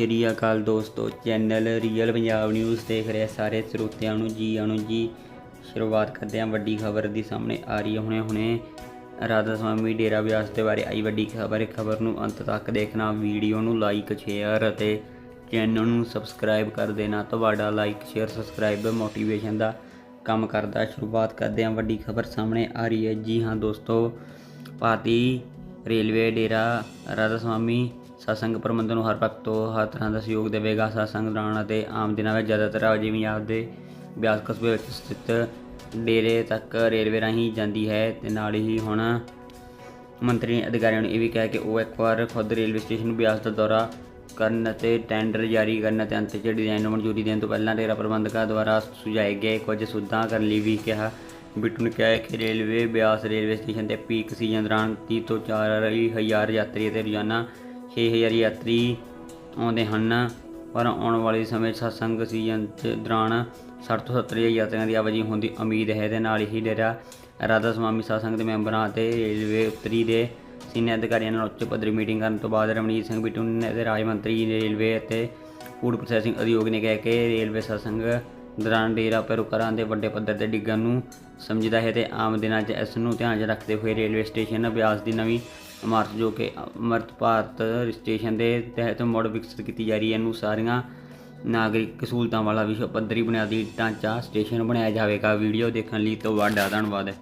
ਸ਼੍ਰੀ ਅਕਾਲ ਦੋਸਤੋ, channel real Punjab news ਦੇਖ ਰਹੇ ਸਾਰੇ ਸਰੋਤਿਆਂ ਨੂੰ ਜੀ ਆਣੂ ਜੀ। ਸ਼ੁਰੂਆਤ ਕਰਦੇ ਹਾਂ ਵੱਡੀ ਖਬਰ ਦੀ ਸਾਹਮਣੇ ਆ ਰਹੀ ਹੈ। ਹੁਣੇ ਹੁਣੇ ਰਾਧਾ ਸਵਾਮੀ ਡੇਰਾ ਵਿਆਸ ਦੇ ਬਾਰੇ ਆਈ ਵੱਡੀ ਖਬਰ। ਖਬਰ ਨੂੰ ਅੰਤ ਤੱਕ ਦੇਖਣਾ, ਵੀਡੀਓ ਨੂੰ ਲਾਈਕ ਸ਼ੇਅਰ ਅਤੇ ਚੈਨਲ ਨੂੰ ਸਬਸਕ੍ਰਾਈਬ ਕਰ ਦੇਣਾ। ਤੁਹਾਡਾ ਲਾਈਕ ਸ਼ੇਅਰ ਸਬਸਕ੍ਰਾਈਬ ਮੋਟੀਵੇਸ਼ਨ ਦਾ ਕੰਮ ਕਰਦਾ। ਸ਼ੁਰੂਆਤ ਕਰਦੇ ਹਾਂ ਵੱਡੀ ਖਬਰ ਸਾਹਮਣੇ ਆ ਰਹੀ ਹੈ। ਜੀ ਹਾਂ ਦੋਸਤੋ, ਭਾਰਤੀ ਰੇਲਵੇ ਡੇਰਾ ਰਾਧਾ ਸਵਾਮੀ ਸਤਸੰਗ ਪ੍ਰਬੰਧਨ ਨੂੰ ਹਰ ਵਕਤ ਤੋਂ ਹਰ ਤਰ੍ਹਾਂ ਦਾ ਸਹਿਯੋਗ ਦੇਵੇਗਾ। ਸਤਸੰਗ ਦੌਰਾਨ ਅਤੇ ਆਮ ਦਿਨਾਂ ਵਿੱਚ ਜ਼ਿਆਦਾਤਰ ਜਿਵੇਂ ਆਪਦੇ ਬਿਆਸ ਕਸਬੇ ਵਿੱਚ ਸਥਿਤ ਡੇਰੇ ਤੱਕ ਰੇਲਵੇ ਰਾਹੀਂ ਜਾਂਦੀ ਹੈ ਤੇ ਨਾਲ ਹੀ ਹੁਣ ਮੰਤਰੀ ਅਧਿਕਾਰੀਆਂ ਨੂੰ ਇਹ ਵੀ ਕਿਹਾ ਕਿ ਉਹ ਇੱਕ ਵਾਰ ਖੁਦ ਰੇਲਵੇ ਸਟੇਸ਼ਨ ਬਿਆਸ ਦਾ ਦੌਰਾ ਕਰਨ ਅਤੇ ਟੈਂਡਰ ਜਾਰੀ ਕਰਨ ਅਤੇ ਅੰਤ ਅੰਤਿਮ ਡਿਜ਼ਾਈਨ ਨੂੰ ਮਨਜ਼ੂਰੀ ਦੇਣ ਤੋਂ ਪਹਿਲਾਂ ਡੇਰਾ ਪ੍ਰਬੰਧਕਾਂ ਦੁਆਰਾ ਸੁਝਾਏ ਗਏ ਕੁਝ ਸੁਧਾਰ ਕਰਨ ਲਈ ਵੀ ਕਿਹਾ। ਬਿੱਟੂ ਨੇ ਕਿਹਾ ਕਿ ਰੇਲਵੇ ਬਿਆਸ ਰੇਲਵੇ ਸਟੇਸ਼ਨ ਤੇ ਪੀਕ ਸੀਜ਼ਨ ਦੌਰਾਨ 30 ਤੋਂ 4000 ਯਾਤਰੀ ਅਤੇ ਰੋਜ਼ਾਨਾ 6000 ਯਾਤਰੀ ਆਉਂਦੇ ਹਨ, ਪਰ ਆਉਣ ਵਾਲੇ ਸਮੇਂ ਸਤਸੰਗ ਸੀਜ਼ਨ ਦੌਰਾਨ 60 ਤੋਂ 70 ਹਜ਼ਾਰ ਯਾਤਰੀਆਂ ਦੀ ਆਵਾਜਾਈ ਹੋਣ ਦੀ ਉਮੀਦ ਹੈ। ਤੇ ਨਾਲ ਹੀ ਡੇਰਾ ਰਾਧਾ ਸਵਾਮੀ ਸਤਸੰਗ ਦੇ ਮੈਂਬਰਾਂ ਅਤੇ ਰੇਲਵੇ ਉੱਤਰੀ ਦੇ ਸੀਨੀਅਰ ਅਧਿਕਾਰੀਆਂ ਨਾਲ ਉੱਚ ਪੱਧਰੀ ਮੀਟਿੰਗ ਕਰਨ ਤੋਂ ਬਾਅਦ ਰਮਣੀਤ ਸਿੰਘ ਬਿੱਟੂ ਨੇ ਅਤੇ ਰਾਜ ਮੰਤਰੀ, ਰੇਲਵੇ ਅਤੇ ਫੂਡ ਪ੍ਰੋਸੈਸਿੰਗ ਉਦਯੋਗ ਨੇ ਕਿਹਾ ਕਿ ਰੇਲਵੇ ਸਤਸੰਗ ਦੌਰਾਨ ਡੇਰਾ ਪੈਰੋਕਾਰਾਂ ਦੇ ਵੱਡੇ ਪੱਧਰ ਤੇ ਡਿੱਗਣ ਨੂੰ ਸਮਝਦਾ ਹੈ ਤੇ ਆਮ ਦਿਨਾਂ 'ਚ ਇਸ ਨੂੰ ਧਿਆਨ 'ਚ ਰੱਖਦੇ ਹੋਏ ਰੇਲਵੇ ਸਟੇਸ਼ਨ ਅਭਿਆਸ ਦੀ ਨਵੀਂ ਇਮਾਰਤ ਜੋ ਕਿ ਅਮਰਤ ਭਾਰਤ ਸਟੇਸ਼ਨ ਦੇ ਤਹਿਤ ਮੁੜ ਵਿਕਸਿਤ ਕੀਤੀ ਜਾ ਰਹੀ ਹੈ ਨੂੰ ਸਾਰੀਆਂ ਨਾਗਰਿਕ ਸਹੂਲਤਾਂ ਵਾਲਾ ਵਿਸ਼ਵ ਪੱਧਰੀ ਬੁਨਿਆਦੀ ਢਾਂਚਾ ਸਟੇਸ਼ਨ ਬਣਾਇਆ ਜਾਵੇਗਾ। ਵੀਡੀਓ ਦੇਖਣ ਲਈ ਤੁਹਾਡਾ ਧੰਨਵਾਦ।